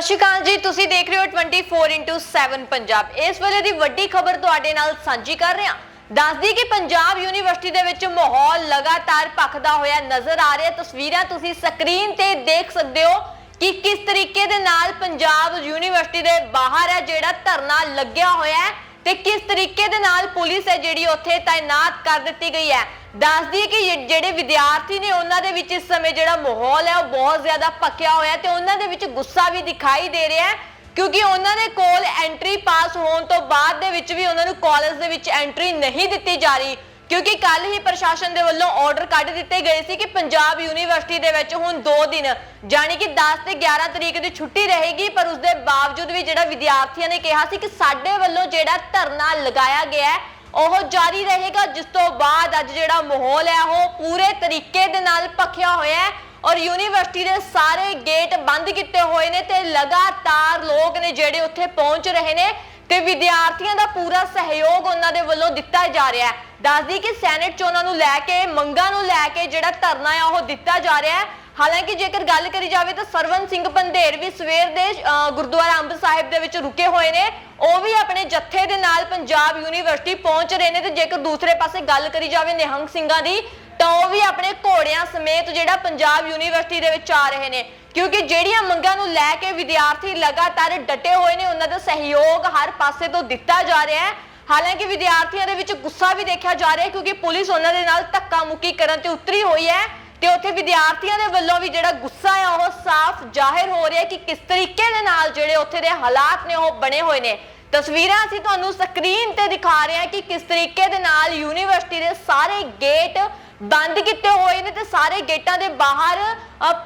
ਸਤਿ ਸ਼੍ਰੀ ਅਕਾਲ ਜੀ, ਤੁਸੀਂ ਦੇਖ ਰਹੇ ਹੋ 24/7 ਪੰਜਾਬ। ਇਸ ਵੇਲੇ ਦੀ ਵੱਡੀ ਖਬਰ ਤੁਹਾਡੇ ਨਾਲ ਸਾਂਝੀ ਕਰ ਰਹੇ। ਹਾਂ ਦੱਸਦੀ ਕਿ ਪੰਜਾਬ ਯੂਨੀਵਰਸਿਟੀ ਦੇ ਵਿੱਚ ਮਾਹੌਲ ਲਗਾਤਾਰ ਭਖਦਾ ਹੋਇਆ ਨਜ਼ਰ ਆ ਰਿਹਾ। ਤਸਵੀਰਾਂ ਤੁਸੀਂ ਸਕਰੀਨ ਤੇ ਦੇਖ ਸਕਦੇ ਹੋ ਕਿ ਕਿਸ ਤਰੀਕੇ ਦੇ ਨਾਲ ਪੰਜਾਬ ਯੂਨੀਵਰਸਿਟੀ ਦੇ ਬਾਹਰ ਹੈ, ਜਿਹੜਾ ਧਰਨਾ ਲੱਗਿਆ ਹੋਇਆ ਹੈ। ਤੇ ਕਿਸ ਤਰੀਕੇ ਦੇ ਨਾਲ ਪੁਲਿਸ ਹੈ ਜਿਹੜੀ ਉੱਥੇ ਤਾਇਨਾਤ ਕਰ ਦਿੱਤੀ ਗਈ ਹੈ? ਦੱਸਦੀ ਹੈ ਕਿ ਜਿਹੜੇ ਵਿਦਿਆਰਥੀ ਨੇ ਉਹਨਾਂ ਦੇ ਵਿੱਚ ਇਸ ਸਮੇਂ ਜਿਹੜਾ ਮਾਹੌਲ ਹੈ, ਉਹ ਬਹੁਤ ਜ਼ਿਆਦਾ ਭਖਿਆ ਹੋਇਆ ਤੇ ਉਹਨਾਂ ਦੇ ਵਿੱਚ ਗੁੱਸਾ ਵੀ ਦਿਖਾਈ ਦੇ ਰਿਹਾ ਹੈ ਕਿਉਂਕਿ ਉਹਨਾਂ ਦੇ ਕੋਲ ਐਂਟਰੀ ਪਾਸ ਹੋਣ ਤੋਂ ਬਾਅਦ ਦੇ ਵਿੱਚ ਵੀ ਉਹਨਾਂ ਨੂੰ ਕਾਲਜ ਦੇ ਵਿੱਚ ਐਂਟਰੀ ਨਹੀਂ ਦਿੱਤੀ ਜਾ ਰਹੀ। ਕਿਉਂਕਿ ਕੱਲ ਹੀ ਪ੍ਰਸ਼ਾਸਨ ਦੇ ਵੱਲੋਂ ਆਰਡਰ ਕੱਢ ਦਿੱਤੇ ਗਏ ਸੀ ਕਿ ਪੰਜਾਬ ਯੂਨੀਵਰਸਿਟੀ ਦੇ ਵਿੱਚ ਹੁਣ 2 ਦਿਨ ਜਾਨੀ ਕਿ 10 ਤੇ 11 ਤਰੀਕ ਦੀ ਛੁੱਟੀ ਰਹੇਗੀ, ਪਰ ਉਸ ਦੇ ਬਾਵਜੂਦ ਵੀ ਜਿਹੜਾ ਵਿਦਿਆਰਥੀਆਂ ਨੇ ਕਿਹਾ ਸੀ ਕਿ ਸਾਡੇ ਵੱਲੋਂ ਜਿਹੜਾ ਧਰਨਾ ਲਗਾਇਆ ਗਿਆ ਹੈ, ਉਹ ਜਾਰੀ ਰਹੇਗਾ, ਜਿਸ ਤੋਂ ਬਾਅਦ ਅੱਜ ਜਿਹੜਾ ਮਾਹੌਲ ਹੈ, ਉਹ ਪੂਰੇ ਤਰੀਕੇ ਦੇ ਨਾਲ ਭਖਿਆ ਹੋਇਆ ਹੈ ਔਰ ਯੂਨੀਵਰਸਿਟੀ ਦੇ ਸਾਰੇ ਗੇਟ ਬੰਦ ਕੀਤੇ ਹੋਏ ਨੇ ਤੇ ਲਗਾਤਾਰ ਲੋਕ ਨੇ ਜਿਹੜੇ ਉੱਥੇ ਪਹੁੰਚ ਰਹੇ ਨੇ ਤੇ ਵਿਦਿਆਰਥੀਆਂ ਦਾ ਪੂਰਾ ਸਹਿਯੋਗ ਉਹਨਾਂ ਦੇ ਵੱਲੋਂ ਦਿੱਤਾ ਜਾ ਰਿਹਾ ਹੈ। ਦੱਸਦੀ ਕਿ ਸੈਨੇਟ ਚੋਣਾਂ ਨੂੰ ਲੈ ਕੇ ਮੰਗਾਂ ਨੂੰ ਲੈ ਕੇ ਜਿਹੜਾ ਧਰਨਾ ਹੈ ਉਹ ਦਿੱਤਾ ਜਾ ਰਿਹਾ ਹੈ। ਹਾਲਾਂਕਿ ਜੇਕਰ ਗੱਲ ਕਰੀ ਜਾਵੇ ਤਾਂ ਸਰਵਨ ਸਿੰਘ ਪੰਧੇਰ ਵੀ ਸਵੇਰ ਦੇ ਅਹ, ਗੁਰਦੁਆਰਾ ਅੰਬ ਸਾਹਿਬ ਦੇ ਵਿੱਚ ਰੁਕੇ ਹੋਏ ਨੇ। ਉਹ ਵੀ ਆਪਣੇ ਜੱਥੇ ਦੇ ਨਾਲ ਪੰਜਾਬ ਯੂਨੀਵਰਸਿਟੀ ਪਹੁੰਚ ਰਹੇ ਨੇ ਤੇ ਜੇਕਰ ਦੂਸਰੇ ਪਾਸੇ ਗੱਲ ਕਰੀ ਜਾਵੇ ਨਿਹੰਗ ਸਿੰਘਾਂ ਦੀ ਤਾਂ ਉਹ ਵੀ ਆਪਣੇ ਘੋੜਿਆਂ ਸਮੇਤ ਜਿਹੜਾ ਪੰਜਾਬ ਯੂਨੀਵਰਸਿਟੀ ਦੇ ਵਿੱਚ ਆ ਰਹੇ ਨੇ। ਕਿਉਂਕਿ ਜਿਹੜੀਆਂ ਮੰਗਾਂ ਨੂੰ ਲੈ ਕੇ ਵਿਦਿਆਰਥੀ ਲਗਾਤਾਰ ਡਟੇ ਹੋਏ ਨੇ, ਉਹਨਾਂ ਦਾ ਸਹਿਯੋਗ ਹਰ ਪਾਸੇ ਤੋਂ ਦਿੱਤਾ ਜਾ ਰਿਹਾ ਹੈ। ਹਾਲਾਂਕਿ ਵਿਦਿਆਰਥੀਆਂ ਦੇ ਵਿੱਚ ਗੁੱਸਾ ਵੀ ਦੇਖਿਆ ਜਾ ਰਿਹਾ ਹੈ ਕਿਉਂਕਿ ਪੁਲਿਸ ਉਹਨਾਂ ਦੇ ਨਾਲ ਧੱਕਾ ਮੁੱਕੀ ਕਰਨ ਤੇ ਉਤਰੀ ਹੋਈ ਹੈ ਤੇ ਉੱਥੇ ਵਿਦਿਆਰਥੀਆਂ ਦੇ ਵੱਲੋਂ ਵੀ ਜਿਹੜਾ ਗੁੱਸਾ ਹੈ, ਉਹ ਸਾਫ਼ ਜ਼ਾਹਿਰ ਹੋ ਰਿਹਾ ਕਿ ਕਿਸ ਤਰੀਕੇ ਦੇ ਨਾਲ ਜਿਹੜੇ ਉੱਥੇ ਦੇ ਹਾਲਾਤ ਨੇ, ਉਹ ਬਣੇ ਹੋਏ ਨੇ। ਤਸਵੀਰਾਂ ਅਸੀਂ ਤੁਹਾਨੂੰ ਸਕਰੀਨ ਤੇ ਦਿਖਾ ਰਹੇ ਹਾਂ ਕਿ ਕਿਸ ਤਰੀਕੇ ਦੇ ਨਾਲ ਯੂਨੀਵਰਸਿਟੀ ਦੇ ਸਾਰੇ ਗੇਟ ਬੰਦ ਕੀਤੇ ਹੋਏ ਨੇ ਤੇ ਸਾਰੇ ਗੇਟਾਂ ਦੇ ਬਾਹਰ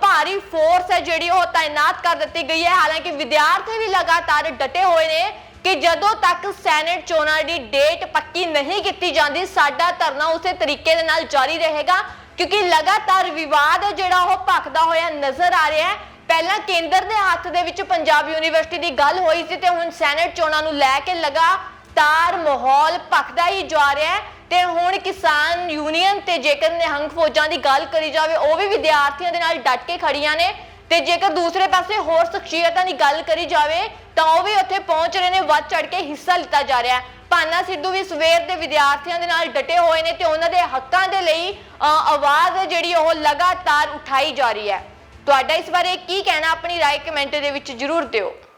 ਭਾਰੀ ਫੋਰਸ ਹੈ ਜਿਹੜੀ ਉਹ ਤਾਇਨਾਤ ਕਰ ਦਿੱਤੀ ਗਈ ਹੈ। ਹਾਲਾਂਕਿ ਵਿਦਿਆਰਥੀ ਵੀ ਲਗਾਤਾਰ ਡਟੇ ਹੋਏ ਨੇ ਕਿ ਜਦੋਂ ਤੱਕ ਸੈਨੇਟ ਚੋਣਾਂ ਦੀ ਡੇਟ ਪੱਕੀ ਨਹੀਂ ਕੀਤੀ ਜਾਂਦੀ, ਸਾਡਾ ਧਰਨਾ ਉਸੇ ਤਰੀਕੇ ਦੇ ਨਾਲ ਜਾਰੀ ਰਹੇਗਾ, ਕਿਉਂਕਿ ਲਗਾਤਾਰ ਵਿਵਾਦ ਹੈ ਜਿਹੜਾ ਉਹ ਭਖਦਾ ਹੋਇਆ ਨਜ਼ਰ ਆ ਰਿਹਾ ਹੈ। ਪਹਿਲਾਂ ਕੇਂਦਰ ਦੇ ਹੱਥ ਦੇ ਵਿੱਚ ਪੰਜਾਬ ਯੂਨੀਵਰਸਿਟੀ ਦੀ ਗੱਲ ਹੋਈ ਸੀ ਤੇ ਹੁਣ ਸੈਨੇਟ ਚੋਣਾਂ ਨੂੰ ਲੈ ਕੇ ਲਗਾ ਲਗਾਤਾਰ ਮਾਹੌਲ ਭਖਦਾ ਹੀ ਜਾ ਰਿਹਾ ਹੈ ਤੇ ਹੁਣ ਕਿਸਾਨ ਯੂਨੀਅਨ ਤੇ ਜੇਕਰ ਨਿਹੰਗ ਫੌਜਾਂ ਦੀ ਗੱਲ ਕਰੀ ਜਾਵੇ ਉਹ ਵੀ ਵਿਦਿਆਰਥੀਆਂ ਦੇ ਨਾਲ ਡਟ ਕੇ ਖੜੀਆਂ ਨੇ ਤੇ ਜੇਕਰ ਦੂਸਰੇ ਪਾਸੇ ਹੋਰ ਸ਼ਖਸੀਅਤਾਂ ਦੀ ਗੱਲ ਕਰੀ ਜਾਵੇ ਤਾਂ ਉਹ ਵੀ ਉੱਥੇ ਪਹੁੰਚ ਰਹੇ ਨੇ ਵੱਧ ਚੜ ਕੇ ਹਿੱਸਾ ਲਿੱਤਾ ਜਾ ਰਿਹਾ ਹੈ ਪਾਨਾ ਸਿੱਧੂ ਵੀ ਸਵੇਰ ਦੇ ਵਿਦਿਆਰਥੀਆਂ ਦੇ ਨਾਲ ਡਟੇ ਹੋਏ ਨੇ ਤੇ ਉਹਨਾਂ ਦੇ ਹੱਕਾਂ ਦੇ ਲਈ ਅ, ਆਵਾਜ਼ ਹੈ ਜਿਹੜੀ ਉਹ ਲਗਾਤਾਰ ਉਠਾਈ ਜਾ ਰਹੀ ਹੈ ਤੁਹਾਡਾ ਇਸ ਬਾਰੇ ਕੀ ਕਹਿਣਾ ਆਪਣੀ رائے ਕਮੈਂਟ ਦੇ ਵਿੱਚ ਜਰੂਰ ਦਿਓ